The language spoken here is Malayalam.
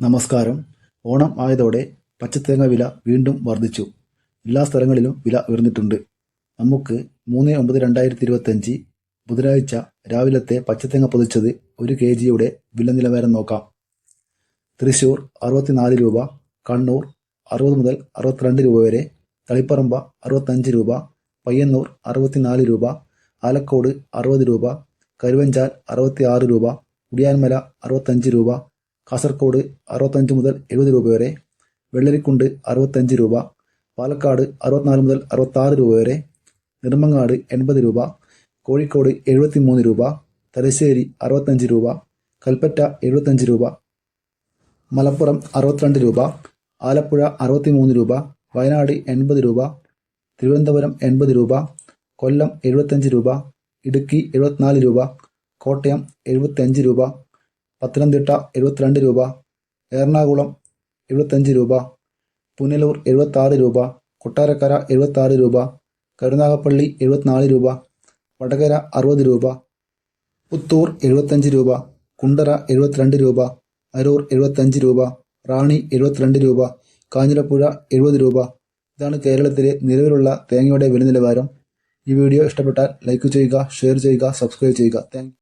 നമസ്കാരം. ഓണം ആയതോടെ പച്ചത്തേങ്ങ വില വീണ്ടും വർദ്ധിച്ചു. എല്ലാ സ്ഥലങ്ങളിലും വില ഉയർന്നിട്ടുണ്ട്. നമുക്ക് മൂന്ന് ഒമ്പത് രണ്ടായിരത്തി ഇരുപത്തഞ്ച് ബുധനാഴ്ച രാവിലത്തെ പച്ചത്തേങ്ങ പൊതിച്ചത് ഒരു കെ ജിയുടെ വില നിലവാരം നോക്കാം. തൃശൂർ അറുപത്തിനാല് രൂപ കണ്ണൂർ അറുപത് മുതൽ അറുപത്തിരണ്ട് രൂപ വരെ തളിപ്പറമ്പ അറുപത്തഞ്ച് രൂപ പയ്യന്നൂർ അറുപത്തിനാല് രൂപ ആലക്കോട് അറുപത് രൂപ കരുവഞ്ചാൽ അറുപത്തി ആറ് രൂപ കുടിയാൻമല അറുപത്തഞ്ച് രൂപ കാസർഗോഡ് അറുപത്തഞ്ച് മുതൽ എഴുപത് രൂപ വരെ വെള്ളരിക്കുണ്ട് അറുപത്തഞ്ച് രൂപ പാലക്കാട് അറുപത്തിനാല് മുതൽ അറുപത്താറ് രൂപ വരെ നെടുമങ്ങാട് എൺപത് രൂപ കോഴിക്കോട് എഴുപത്തിമൂന്ന് രൂപ തലശ്ശേരി അറുപത്തഞ്ച് രൂപ കൽപ്പറ്റ എഴുപത്തഞ്ച് രൂപ മലപ്പുറം അറുപത്തിരണ്ട് രൂപ ആലപ്പുഴ അറുപത്തിമൂന്ന് രൂപ വയനാട് എൺപത് രൂപ തിരുവനന്തപുരം എൺപത് രൂപ കൊല്ലം എഴുപത്തഞ്ച് രൂപ ഇടുക്കി എഴുപത്തിനാല് രൂപ കോട്ടയം എഴുപത്തിയഞ്ച് രൂപ പത്തനംതിട്ട എഴുപത്തിരണ്ട് രൂപ എറണാകുളം എഴുപത്തഞ്ച് രൂപ പുനലൂർ എഴുപത്താറ് രൂപ കൊട്ടാരക്കര എഴുപത്താറ് രൂപ കരുനാഗപ്പള്ളി എഴുപത്തിനാല് രൂപ വടകര അറുപത് രൂപ പുത്തൂർ എഴുപത്തഞ്ച് രൂപ കുണ്ടറ എഴുപത്തിരണ്ട് രൂപ അരൂർ എഴുപത്തഞ്ച് രൂപ റാണി എഴുപത്തിരണ്ട് രൂപ കാഞ്ഞിരപ്പുഴ എഴുപത് രൂപ. ഇതാണ് കേരളത്തിലെ നിലവിലുള്ള തേങ്ങയുടെ വില നിലവാരം ഈ വീഡിയോ ഇഷ്ടപ്പെട്ടാൽ ലൈക്ക് ചെയ്യുക ഷെയർ ചെയ്യുക സബ്സ്ക്രൈബ് ചെയ്യുക. താങ്ക്